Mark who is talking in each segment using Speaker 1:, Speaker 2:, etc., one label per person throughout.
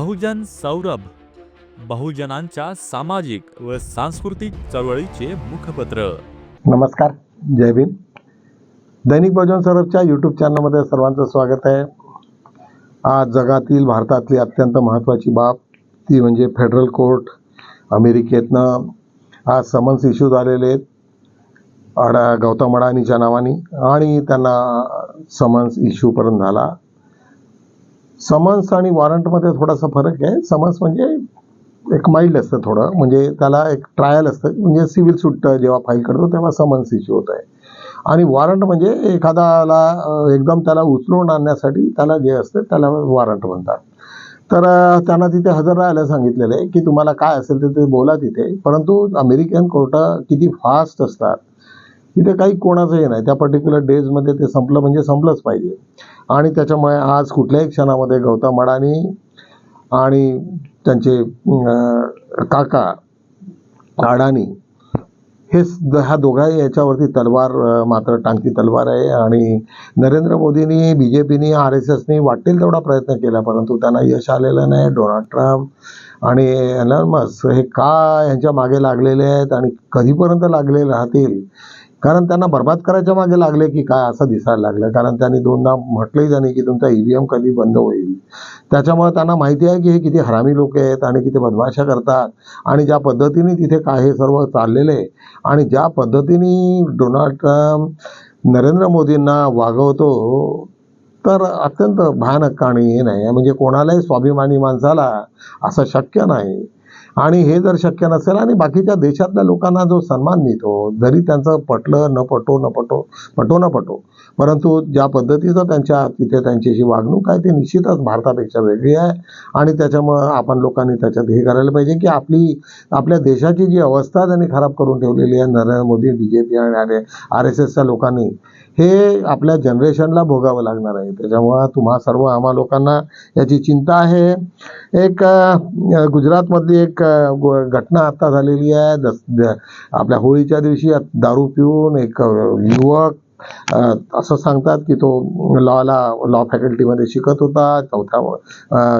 Speaker 1: बहुजन सौरभ बहुजनांच्या सामाजिक व सांस्कृतिक चळवळीचे मुखपत्र.
Speaker 2: नमस्कार जय भीम. दैनिक बहुजन सौरभच्या यूट्यूब चॅनलमध्ये सर्वांचं स्वागत आहे. आज जगातील भारतातली अत्यंत महत्त्वाची बाब ती म्हणजे फेडरल कोर्ट अमेरिकेतनं आज समन्स इश्यू झालेले आहेत. अडा गौतम अडाणीच्या नावाने आणि त्यांना समन्स इश्यूपर्यंत झाला. समन्स आणि वॉरंटमध्ये थोडासा फरक आहे. समन्स म्हणजे एक माइल्ड असतं थोडं. म्हणजे त्याला एक ट्रायल असतं. म्हणजे सिव्हिल सूट जेव्हा फाईल करतो तेव्हा समन्स इश्यू होत आहे. आणि वॉरंट म्हणजे एखाद्याला एकदम त्याला उचलून आणण्यासाठी त्याला जे असतं त्याला वॉरंट म्हणतात. तर त्यांना तिथे हजर राहायला सांगितलेलं आहे की तुम्हाला काय असेल ते ते बोला तिथे. परंतु अमेरिकन कोर्ट किती फास्ट असतात. तिथे काही कोणाचंही नाही. त्या पर्टिक्युलर डेजमध्ये ते संपलं म्हणजे संपलंच पाहिजे. आणि त्याच्यामुळे आज कुठल्याही क्षणामध्ये गौतम अडाणी आणि त्यांचे काका अडाणी हे ह्या दोघाही याच्यावरती तलवार मात्र टांगती तलवार आहे. आणि नरेंद्र मोदींनी बी जे पीनी आर एस एसनी वाटेल तेवढा प्रयत्न केला परंतु त्यांना यश आलेलं नाही. डोनाल्ड ट्रम्प आणि एलन मस्क हे का यांच्या मागे लागलेले आहेत आणि कधीपर्यंत लागले राहतील कारण त्यांना बर्बाद करायच्या मागे लागले की काय असं दिसायला लागलं. कारण त्यांनी दोनदा म्हटलंही त्यांनी की तुमचा ईव्हीएम कधी बंद होईल. त्याच्यामुळे त्यांना माहिती आहे की हे किती हरामी लोक आहेत आणि किती बदमाशा करतात. आणि ज्या पद्धतीने तिथे काय हे सर्व चाललेले आणि ज्या पद्धतीने डोनाल्ड ट्रम्प नरेंद्र मोदींना वागवतो तर अत्यंत भयानक आणि हे नाही. म्हणजे कोणालाही स्वाभिमानी माणसाला असं शक्य नाही. आणि हे जर शक्य नसेल आणि बाकीच्या देशातल्या लोकांना जो सन्मान मिळतो जरी त्यांचं पटलं न पटो न पटो पटो न पटो परंतु ज्या पद्धतीचं त्यांच्या तिथे त्यांच्याशी वागणूक आहे ती निश्चितच भारतापेक्षा वेगळी आहे. आणि त्याच्यामुळं आपण लोकांनी त्याच्यात हे करायला पाहिजे की आपली आपल्या देशाची जी अवस्था त्यांनी खराब करून ठेवलेली आहे Narendra Modi B J P आणि आर एस एसच्या लोकांनी हे आपल्या जनरेशनला भोगावं लागणार आहे. त्याच्यामुळं तुम्हा सर्व आम्हा लोकांना याची चिंता आहे. एक गुजरातमधली एक घटना आता झालेली आहे. दस आपल्या होळीच्या दिवशी दारू पिऊन एक युवक असं सांगतात की तो लॉला लॉ फॅकल्टीमध्ये शिकत होता चौथ्या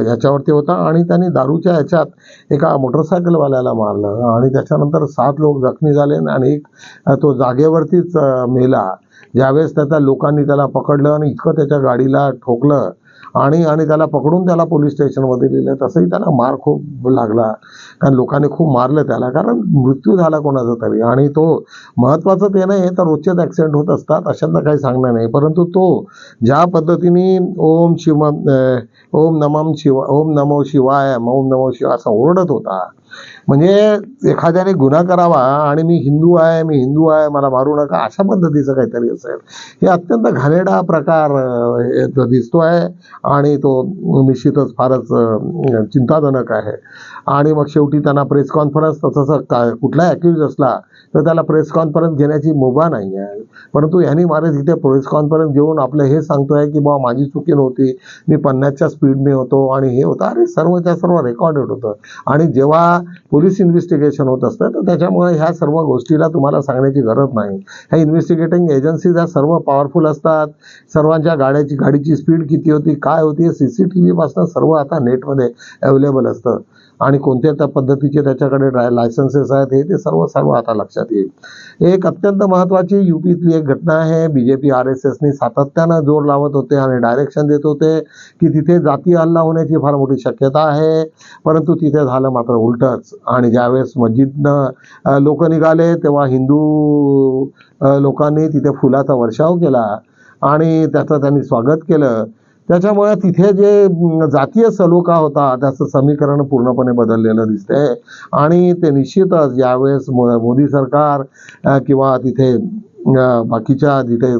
Speaker 2: ह्याच्यावरती होता आणि त्यांनी दारूच्या ह्याच्यात एका मोटरसायकलवाल्याला मारलं आणि त्याच्यानंतर सात लोक जखमी झाले आणि एक तो जागेवरतीच मेला. ज्यावेळेस त्याचा लोकांनी त्याला पकडलं आणि इतकं त्याच्या गाडीला ठोकलं आणि आणि त्याला पकडून त्याला पोलीस स्टेशनमध्ये दिलं तसंही त्याला मार खूप लागला. कारण लोकांनी खूप मारलं त्याला. कारण मृत्यू झाला कोणाचा तरी. आणि तो महत्त्वाचं ते नाही तर रोजचेच ॲक्सिडेंट होत असतात अशांना काही सांगणं नाही. परंतु तो ज्या पद्धतीने ओम शिव ओम नमम शिवा ओम नमो शिवाय ओम नमो शिवाय असं ओरडत होता म्हणजे एखाद्याने गुन्हा करावा आणि मी हिंदू आहे मी हिंदू आहे मला मारू नका अशा पद्धतीचं काहीतरी असेल. हे अत्यंत घाणेडा प्रकार दिसतो आहे दिसतोय आणि तो निश्चितच फारच चिंताजनक आहे. आणि मग शेवटी त्यांना प्रेस कॉन्फरन्स तसं का कुठला ॲक्युज असला तर त्याला प्रेस कॉन्फरन्स घेण्याची मुभा नाही आहे. परंतु ह्यांनी मारे तिथे प्रेस कॉन्फरन्स घेऊन आपलं हे सांगतोय की बाबा माझी चुकी नव्हती. मी पन्नासच्या स्पीडने होतो आणि हे होतं. अरे सर्वच्या सर्व रेकॉर्डेड होतं. आणि जेव्हा पोलीस इन्व्हेस्टिगेशन होत असतं तर त्याच्यामुळे ह्या सर्व गोष्टीला तुम्हाला सांगण्याची गरज नाही. ह्या इन्व्हेस्टिगेटिंग एजन्सीज ह्या सर्व पॉवरफुल असतात. सर्वांच्या गाड्याची गाडीची स्पीड किती होती काय होती सी सी टी व्हीपासून सर्व आता नेटमध्ये अवेलेबल असतं. आणि कोणत्या त्या पद्धतीचे त्याच्याकडे ड्राय लायसन्सेस आहेत हे ते सर्व सर्व आता लक्षात येईल. एक अत्यंत महत्त्वाची युपीतली एक घटना आहे. B J P R S एसनी सातत्यानं जोर लावत होते आणि डायरेक्शन देत होते की तिथे जाती हल्ला होण्याची फार मोठी शक्यता आहे. परंतु तिथे झालं मात्र उलटच. आणि ज्यावेळेस मस्जिदनं लोक निघाले तेव्हा हिंदू लोकांनी तिथे फुलाचा वर्षाव केला. आणि त्याचं त्यांनी स्वागत केलं. त्याच्यामुळे तिथे जे जातीय सलोखा होता त्याचं समीकरण पूर्णपणे बदललेलं दिसतंय. आणि ते निश्चितच यावेळेस मो- मोदी सरकार किंवा तिथे बाकीच्या जिथे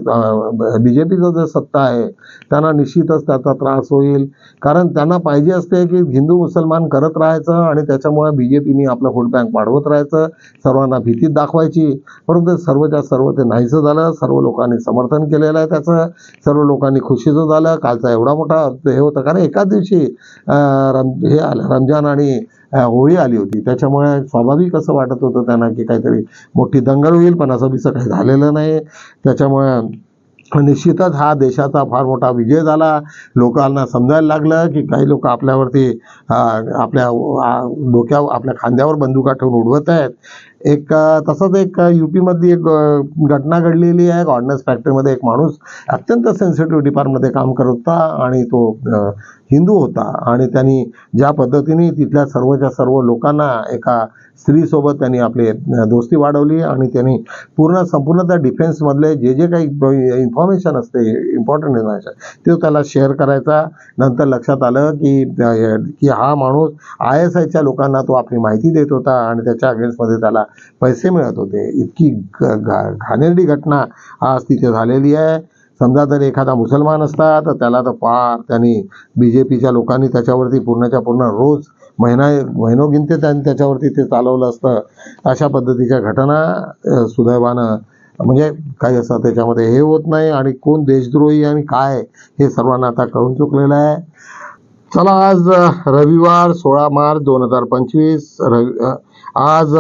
Speaker 2: बी जे पीचं जे सत्ता आहे त्यांना निश्चितच त्याचा त्रास होईल. कारण त्यांना पाहिजे असते की हिंदू मुसलमान करत राहायचं आणि त्याच्यामुळे बी जे पीने आपलं वोट बँक वाढवत राहायचं सर्वांना भीतीत दाखवायची. परंतु सर्वच्या सर्व ते नाहीसं झालं सर्व लोकांनी समर्थन केलेलं आहे त्याचं सर्व लोकांनी खुशीचं झालं. कालचा एवढा मोठा हे होता कारण एकाच दिवशी रम हे आलं रमजान आणि होळी आली होती. त्याच्यामुळे स्वाभाविक असं वाटत होतं त्यांना की काहीतरी मोठी दंगल होईल पण असं बिसं काही झालेलं नाही. त्याच्यामुळे म्हणजे निश्चितच हा देशाचा फार मोठा विजय झाला. लोकांना समजायला लागलं की काही लोक आपल्यावरती आपल्या डोक्या आपल्या खांद्यावर बंदुका ठेवून उडवत आहेत. एक तसंच एक युपी मध्ये एक घटना घडलेली आहे. ऑर्डनन्स फॅक्टरीमध्ये एक माणूस अत्यंत सेन्सिटिव्ह डिपार्टमध्ये काम करत होता आणि तो हिंदू होता आणि त्यांनी ज्या पद्धतीने तिथल्या सर्वच्या सर्व लोकांना एका स्त्रीसोबत त्यांनी आपली दोस्ती वाढवली आणि त्यांनी पूर्ण संपूर्ण त्या डिफेन्समधले जे जे काही इन्फॉर्मेशन असते इम्पॉर्टंट इन्फॉर्मेशन ते त्याला शेअर करायचा. नंतर लक्षात आलं की की हा माणूस आय एस आयच्या लोकांना तो आपली माहिती देत होता आणि त्याच्या अगेन्स्टमध्ये त्याला पैसे मिळत होते. इतकी ग- घा- घाणेरडी घटना आज तिथे झालेली आहे. समजा जर एखादा मुसलमान असता तर त्याला तर फार त्यांनी बी जे पीच्या लोकांनी त्याच्यावरती पूर्णच्या पूर्ण रोज महिना महिनोगिनते त्यांनी त्याच्यावरती ते चालवलं असतं. अशा पद्धतीच्या घटना सुदैवानं म्हणजे काही असं त्याच्यामध्ये हे होत नाही. आणि कोण देशद्रोही आणि काय हे सर्वांना आता कळून चुकलेलं आहे. चला आज रविवार सोळा मार्च दोन हजार पंचवीस रवि आज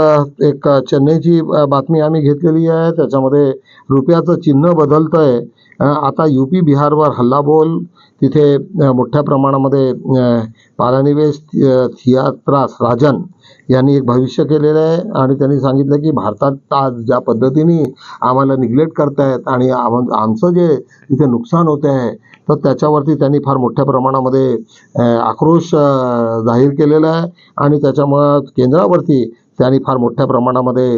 Speaker 2: एक चेन्नईची बातमी आम्ही घेतलेली आहे. त्याच्यामध्ये रुपयाचं चिन्ह बदलतंय. आहे आता यू पी बिहारवर हल्लाबोल तिथे मोठ्या प्रमाणामध्ये पालानिवेश थियात्रास राजन यांनी एक भविष्य केलेलं आहे आणि त्यांनी सांगितलं की भारतात आज ज्या पद्धतीने आम्हाला निग्लेक्ट करतायत आणि आम- आमचं जे तिथे नुकसान होत आहे तर त्याच्यावरती त्यांनी फार मोठ्या प्रमाणामध्ये आक्रोश जाहीर केलेला आहे आणि त्याच्यामुळं केंद्रावरती त्यांनी फार मोठ्या प्रमाणामध्ये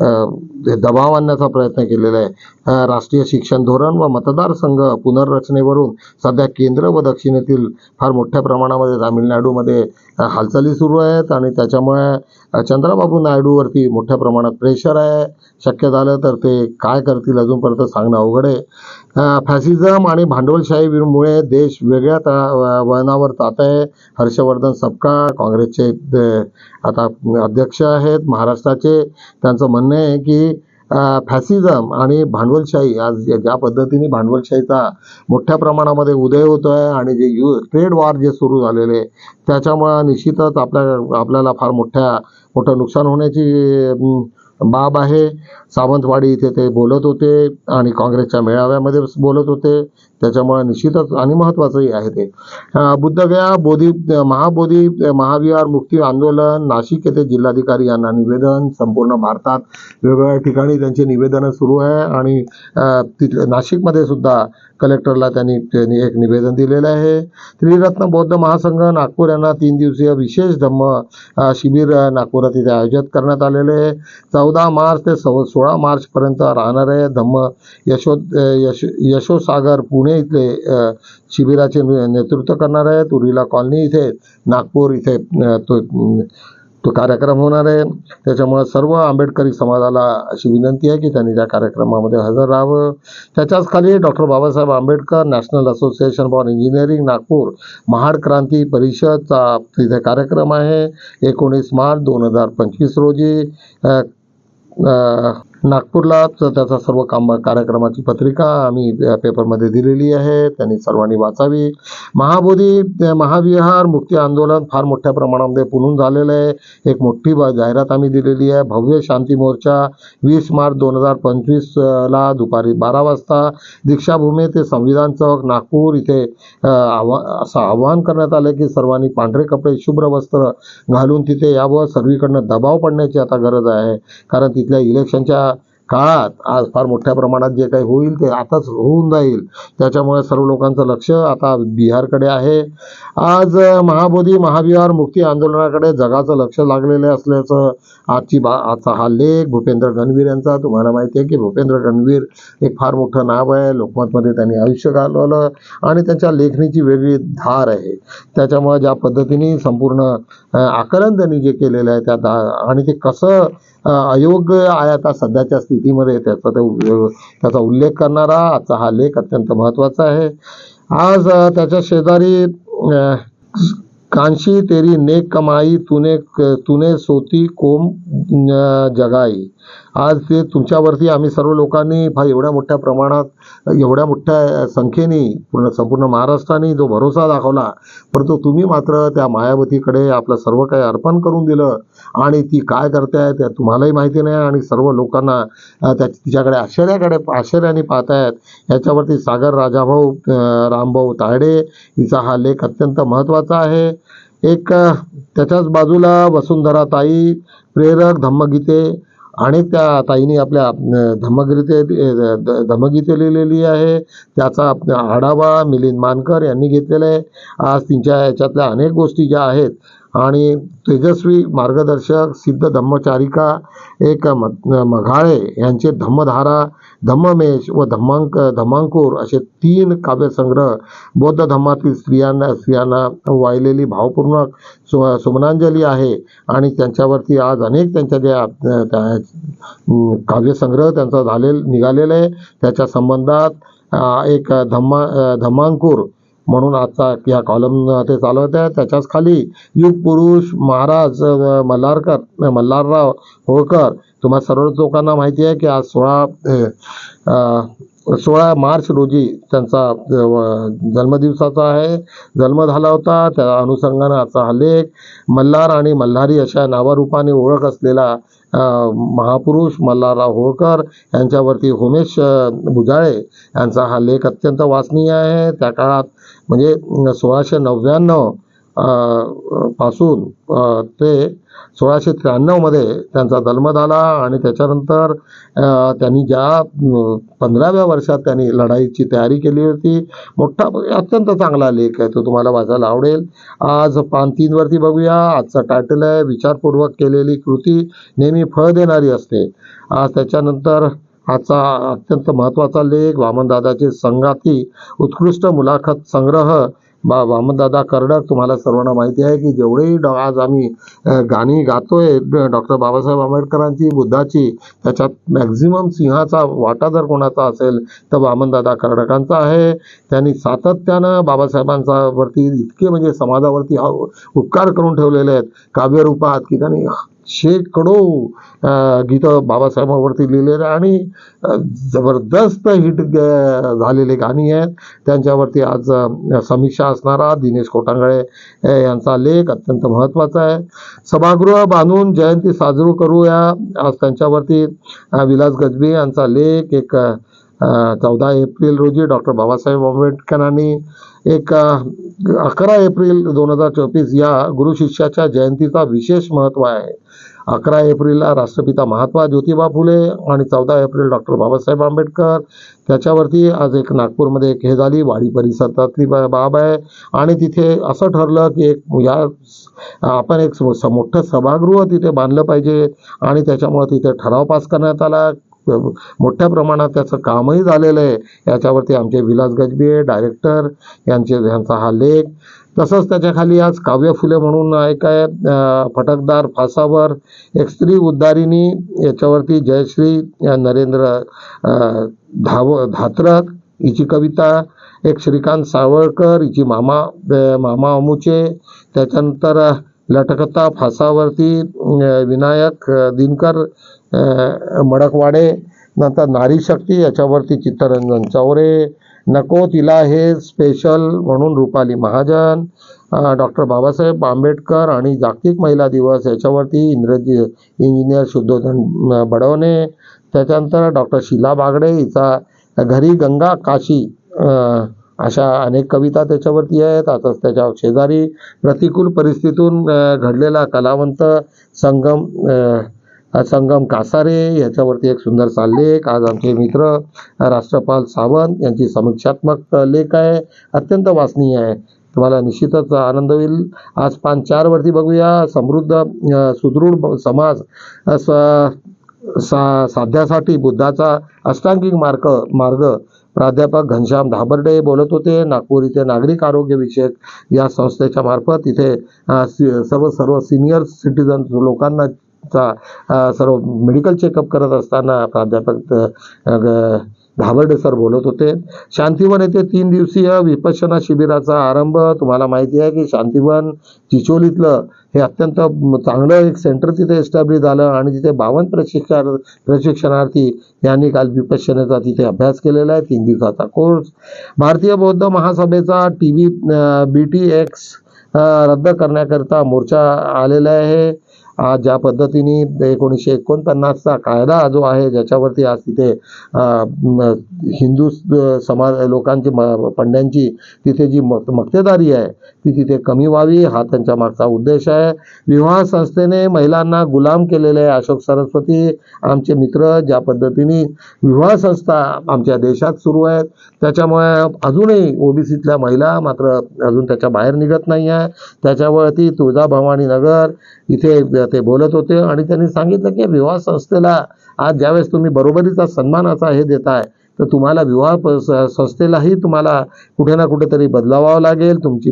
Speaker 2: दबाव आणण्याचा प्रयत्न केलेला आहे. राष्ट्रीय शिक्षण धोरण व मतदारसंघ पुनर्रचनेवरून सध्या केंद्र व दक्षिणेतील फार मोठ्या प्रमाणामध्ये तामिळनाडूमध्ये हालचाली सुरू आहेत आणि त्याच्यामुळे चंद्राबाबू नायडूवरती मोठ्या प्रमाणात प्रेशर आहे. शक्य झालं तर ते काय करतील अजूनपर्यंत सांगणं अवघड आहे. फॅसिझम आणि भांडवलशाहीमुळे देश वेगळ्या ता- वळणावर जात आहे. हर्षवर्धन सपकाळ काँग्रेसचे आता अध्यक्ष आहेत. महाराष्ट्राचे त्यांचं म्हणणं आहे की फॅसिझम आणि भांडवलशाही आज ज्या पद्धतीने भांडवलशाहीचा मोठ्या प्रमाणामध्ये उदय होतो आहे आणि जे यु ट्रेड वॉर जे सुरू झालेले त्याच्यामुळं निश्चितच आपल्या आपल्याला फार मोठ्या मोठं नुकसान होण्याची बाब आहे. सावंतवाडी इथे ते बोलत होते आणि काँग्रेसच्या मेळाव्यामध्ये बोलत होते. त्याच्यामुळे निश्चितच आणि महत्त्वाचंही आहे ते. बुद्धगया बोधी महाबोधी महाविहार मुक्ती आंदोलन नाशिक येथे जिल्हाधिकारी यांना निवेदन संपूर्ण भारतात वेगवेगळ्या ठिकाणी त्यांचे निवेदनं सुरू आहे. आणि तिथले नाशिकमध्ये सुद्धा कलेक्टरला त्यांनी त्यांनी एक निवेदन दिलेलं आहे. त्रिरत्न बौद्ध महासंघ नागपूर यांना तीन दिवसीय विशेष धम्म शिबिर नागपुरात इथे आयोजित करण्यात आलेले आहे. चौदा मार्च ते सव सोळा मार्चपर्यंत राहणार आहे धम्म. यशो यश यशोसागर पुणे इथले शिबिराचे ने- नेतृत्व करणार आहे तुरीला कॉलनी इथे नागपूर इथे तो तो कार्यक्रम होणार आहे. त्याच्यामुळे सर्व आंबेडकरी समाजाला अशी विनंती आहे की त्यांनी त्या कार्यक्रमामध्ये हजर राहावं. त्याच्याच खाली doctor Babasaheb Ambedkar national association for engineering Nagpur Mahad क्रांती परिषदचा तिथे कार्यक्रम आहे. एकोणीस मार्च दोन हजार पंचवीस रोजी नागपूरला त्याचा सर्व काम कार्यक्रमाची पत्रिका आम्ही पेपरमध्ये दिलेली आहे. त्यांनी सर्वांनी वाचावी. महाबोधी महाविहार मुक्ती आंदोलन फार मोठ्या प्रमाणामध्ये पुनून झालेलं आहे. एक मोठी जाहिरात आम्ही दिलेली आहे. भव्य शांती मोर्चा वीस मार्च दोन हजार पंचवीसला दुपारी बारा वाजता. दीक्षाभूमी ते संविधान चौक नागपूर इथे आव्हा असं आवाहन करण्यात आलं की सर्वांनी पांढरे कपडे शुभ्र वस्त्र घालून तिथे यावं. सर्वीकडनं दबाव पडण्याची आता गरज आहे. कारण तिथल्या इलेक्शनच्या काळात आज फार मोठ्या प्रमाणात जे काही होईल ते आताच होऊन जाईल. त्याच्यामुळे सर्व लोकांचं लक्ष आता बिहारकडे आहे. आज महाबोधी महाविहार मुक्ती आंदोलनाकडे जगाचं लक्ष लागलेलं असल्याचं आजची बा आजचा हा लेख. भूपेंद्र गणवीर यांचा तुम्हाला माहिती आहे की भूपेंद्र गणवीर एक फार मोठं नाव आहे. लोकमतमध्ये त्यांनी आयुष्य घालवलं आणि त्यांच्या लेखणीची वेगळी धार आहे. त्याच्यामुळे ज्या पद्धतीने संपूर्ण आकलन त्यांनी जे केलेलं आहे त्या दा आणि ते कसं अयोग्य आहे आता सध्याच्या स्थिती स्थितीमध्ये त्याचा त्याचा उल्लेख करणारा आजचा हा लेख अत्यंत महत्त्वाचा आहे. आज त्याच्या शेजारी कांशी तेरी नेक कमाई तुने तुने सोती कोम जगाई. आज ते तुमच्यावरती आम्ही सर्व लोकांनी फार एवढ्या मोठ्या प्रमाणात एवढ्या मोठ्या संख्येने पूर्ण संपूर्ण महाराष्ट्राने जो भरोसा दाखवला परंतु तुम्ही मात्र त्या मायावतीकडे आपलं सर्व काही अर्पण करून दिलं आणि ती काय करते आहे त्या तुम्हालाही माहिती नाही आणि सर्व लोकांना त्या तिच्याकडे आश्चर्याकडे आश्चर्याने पाहतायत. याच्यावरती सागर राजाभाऊ रामभाऊ तायडे हिचा हा लेख अत्यंत महत्त्वाचा आहे. एक त्याच्याच बाजूला वसुंधरा ताई प्रेरक धम्मगीते आणि त्या ताईने आपल्या धमगिरीते धमगीते लिहिलेली आहे. त्याचा आढावा मिलिंद मानकर यांनी घेतलेला आहे. आज तिच्या याच्यातल्या अनेक गोष्टी ज्या आहेत आणि तेजस्वी मार्गदर्शक सिद्ध धम्मचारिका एक म- मघाळे यांचे धम्मधारा धम्ममेश व धम्मांक धम्मांकूर असे तीन काव्यसंग्रह बौद्ध धम्मातील स्त्रियांना स्त्रियांना वाहिलेली भावपूर्ण सु सुमनांजली आहे. आणि त्यांच्यावरती आज अनेक त्यांच्या ज्या त्या काव्यसंग्रह त्यांचा झाले निघालेला आहे. त्याच्या संबंधात एक धम्मा धम्मांकूर म्हणून आजचा या कॉलम ते चालवत आहे त्याच्याच खाली युग पुरुष महाराज मल्हारकर मल्हारराव होळकर. तुम्हा सर्व लोकांना माहिती आहे की आज सोळा सोळा मार्च रोजी त्यांचा जन्मदिवसाचा आहे. जन्म झाला होता. त्या अनुषंगानं आजचा हा लेख. मल्हार आणि मल्हारी अशा नावारूपाने ओळख असलेला महापुरुष मल्हारराव होळकर यांच्यावरती होमेश भुजाळे यांचा हा लेख अत्यंत वाचनीय आहे. त्या काळात म्हणजे सोळाशे नव्याण्णवपासून ते सोळाशे त्र्याण्णवमध्ये त्यांचा जन्म झाला आणि त्याच्यानंतर त्यांनी ज्या पंधराव्या वर्षात त्यांनी लढाईची तयारी केली होती मोठा अत्यंत चांगला लेख आहे तो तुम्हाला वाचायला आवडेल. आज पान तीनवरती बघूया. आजचं टायटल आहे विचारपूर्वक केलेली कृती नेहमी फळ देणारी असते. आज त्याच्यानंतर आजचा अत्यंत महत्त्वाचा लेख वामनदादाचे संगाती उत्कृष्ट मुलाखत संग्रह. बा वामनदादा कर्डक तुम्हाला सर्वांना माहिती आहे की जेवढेही डॉ आज आम्ही गाणी गातोय डॉक्टर बाबासाहेब आंबेडकरांची बुद्धाची त्याच्यात मॅक्झिमम सिंहाचा वाटा जर कोणाचा असेल तर वामनदादा कर्डकांचा आहे. त्यांनी सातत्यानं बाबासाहेबांचा वरती इतके म्हणजे समाजावरती हा उपकार करून ठेवलेले आहेत. काव्यरूपात की त्यांनी शेकडो गीतं बाबासाहेबांवरती लिहिलेले आणि जबरदस्त हिट झालेले गाणी आहेत. त्यांच्यावरती आज समीक्षा असणारा दिनेश कोटांगळे यांचा लेख अत्यंत महत्त्वाचा आहे. सभागृह बांधून जयंती साजरू करूया. आज त्यांच्यावरती विलास गजबी यांचा लेख एक चौदा एप्रिल रोजी डॉक्टर बाबासाहेब आंबेडकरांनी एक अकरा एप्रिल दोन हजार चोवीस या गुरु शिष्याच्या जयंतीचा विशेष महत्त्व आहे. अकरा एप्रिलला राष्ट्रपिता महात्मा ज्योतिबा फुले आणि चौदा एप्रिल डॉक्टर बाबासाहेब आंबेडकर. त्याच्यावरती आज एक नागपूरमध्ये एक हे झाली वाडी परिसरातली बाब आहे. आणि तिथे असं ठरलं की एक या आपण एक मोठं सभागृह तिथे बांधलं पाहिजे. आणि त्याच्यामुळे तिथे ठराव पास करण्यात आला. मोठ्या प्रमाणात त्याचं कामही झालेलं आहे. याच्यावरती आमचे विलास गजबे डायरेक्टर यांचे यांचा हा लेख. तसंच त्याच्याखाली आज काव्य फुले म्हणून एक आहे फटकदार फासावर. एक स्त्री उद्दारिणी याच्यावरती जयश्री नरेंद्र धाव धात्रक हिची कविता एक श्रीकांत सावळकर हिची मामा मामा अमुचे त्याच्यानंतर लटकता फासावरती विनायक दिनकर मडकवाडे नंतर नारी शक्ती याच्यावरती चित्तरंजन चौरे नको तिला हे स्पेशल म्हणून रुपाली महाजन डॉक्टर बाबासाहेब आंबेडकर आणि जागतिक महिला दिवस याच्यावरती इंग्रजी इंजिनियर शुद्धोधन बडवणे त्याच्यानंतर डॉक्टर शीला बागडे हिचा घरी गंगा काशी अशा अनेक कविता त्याच्यावरती आहेत. आताच त्याच्या शेजारी प्रतिकूल परिस्थितीतून घडलेला कलावंत संगम संगम कासारे याच्यावरती एक सुंदर लेख. आज आमचे मित्र राष्ट्रपाल सावंत यांची समीक्षात्मक लेख आहे. अत्यंत वाचनीय आहे. तुम्हाला निश्चितच आनंद होईल. आज पान चारवरती बघूया. समृद्ध सुदृढ समाज सा साध्यासाठी बुद्धाचा अष्टांगिक मार्ग मार्ग. प्राध्यापक घनश्याम धाबर्डे बोलत होते नागपूर इथे नागरिक आरोग्य विषयक या संस्थेच्या मार्फत. इथे सर्व सर्व सिनियर सिटीजन लोकांना चा सर्व मेडिकल चेकअप करत असताना प्राध्यापक धाबर्डे सर बोलत होते. शांतीवन येथे तीन दिवसीय विपश्यना शिबिराचा आरंभ. तुम्हाला माहिती आहे की शांतीवन चिचोलीतलं हे अत्यंत चांगलं एक सेंटर तिथे एस्टॅब्लिश झालं आणि तिथे बावन्न प्रशिक्षण प्रशिक्षणार्थी यांनी काल विपश्यनेचा तिथे अभ्यास केलेला आहे. तीन दिवसाचा कोर्स भारतीय बौद्ध महासभेचा T V B T X रद्द करण्याकरिता मोर्चा आलेला आहे. आज ज्या पद्धतीने एकोणीसशे एकोणपन्नासचा कायदा जो आहे ज्याच्यावरती आज तिथे हिंदू समाज लोकांची म- पंड्यांची तिथे जी मक मक्तेदारी आहे ती तिथे कमी व्हावी हा त्यांच्या मागचा उद्देश आहे. विवाह संस्थेने महिलांना गुलाम केलेले आहे अशोक सरस्वती आमचे मित्र ज्या पद्धतीने विवाह संस्था आमच्या देशात सुरू आहेत. त्याच्यामुळे अजूनही ओबीसीतल्या महिला मात्र अजून त्याच्या बाहेर निघत नाही आहे त्याच्यावरती तुळजाभवानी नगर इथे ते बोलत होते आणि त्यांनी सांगितलं की विवाह संस्थेला आज ज्यावेळेस तुम्ही बरोबरीचा सन्मानाचा हे देताय तर तुम्हाला विवाह संस्थेलाही तुम्हाला कुठे ना कुठेतरी बदलावावं लागेल. तुमची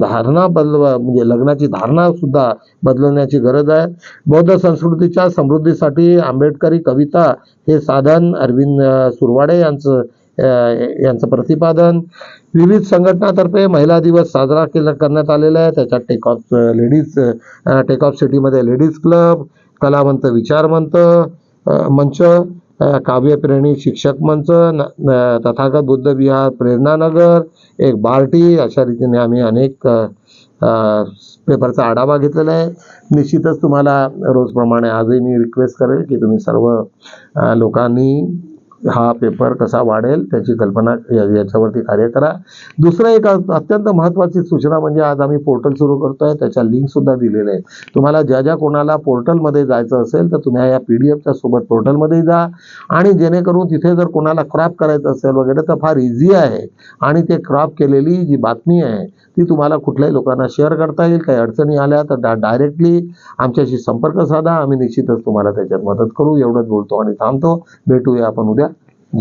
Speaker 2: धारणा बदलवा म्हणजे लग्नाची धारणा सुद्धा बदलण्याची गरज आहे. बौद्ध संस्कृतीच्या समृद्धीसाठी आंबेडकरी कविता हे साधन अरविंद सुरवाडे यांचं यांचं प्रतिपादन. विविध संघटनातर्फे महिला दिवस साजरा केला करण्यात आलेला आहे. त्याच्यात take off ladies take off सिटीमध्ये लेडीज क्लब कलावंत विचारमंत मंच काव्यप्रेणी काव्यप्रेमी शिक्षक मंच तथागत बुद्ध विहार प्रेरणानगर एक बार्टी अशा रीतीने आम्ही अनेक पेपरचा आढावा घेतलेला आहे. निश्चितच तुम्हाला रोजप्रमाणे आजही मी रिक्वेस्ट करेल की तुम्ही सर्व लोकांनी हा पेपर कसा वाढेल त्याची कल्पना याच्यावरती कार्य करा. दुसरं एक अत्यंत महत्त्वाची सूचना म्हणजे आज आम्ही पोर्टल सुरू करतोय त्याच्या लिंक सुद्धा आहेत. तुम्हाला ज्या ज्या कोणाला पोर्टलमध्ये जायचं असेल तर तुम्ही या पी डी एफच्या सोबत पोर्टलमध्ये जा. आणि जेणेकरून तिथे जर कोणाला क्रॉप करायचं असेल वगैरे तर फार इझी आहे. आणि ते क्रॉप केलेली जी बातमी आहे ती तुम्हाला कुठल्याही लोकांना शेअर करता येईल. काही अडचणी आल्या तर डा डायरेक्टली आमच्याशी संपर्क साधा. आम्ही निश्चितच तुम्हाला त्याच्यात मदत करू. एवढंच बोलतो आणि थांबतो. भेटूया आपण उद्या.